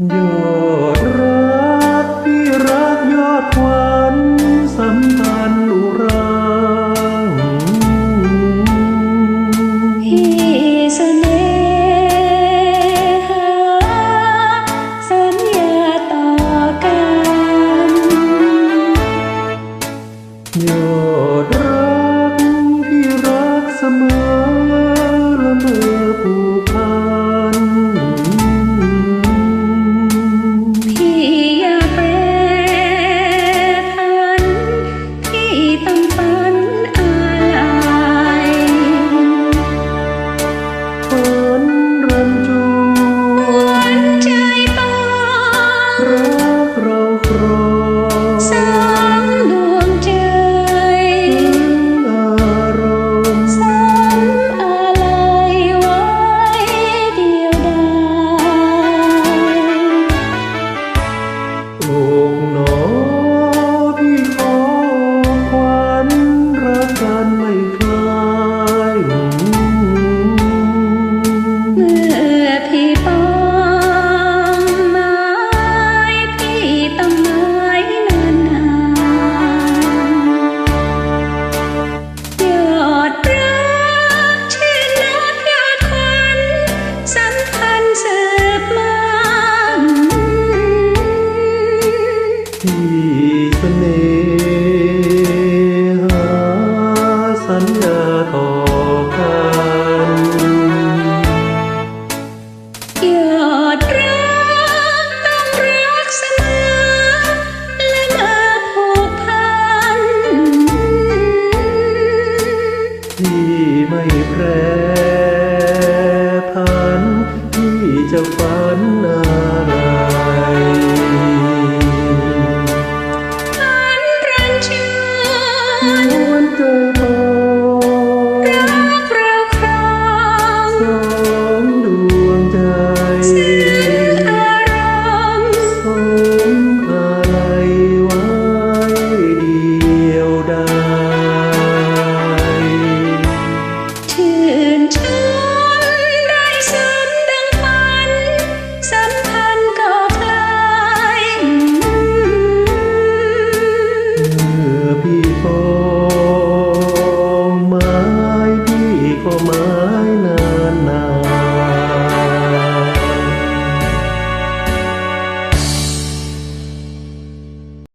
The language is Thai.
ยอดรักที่รักยอดควันสัมพันธ์อุรังพี่เสน่หาสัญญาต่อกันยอดรัก 风 สัญญาต่อกันหยอดรักต้องรักเสมอ และมาผูกพัน ที่ไม่แปร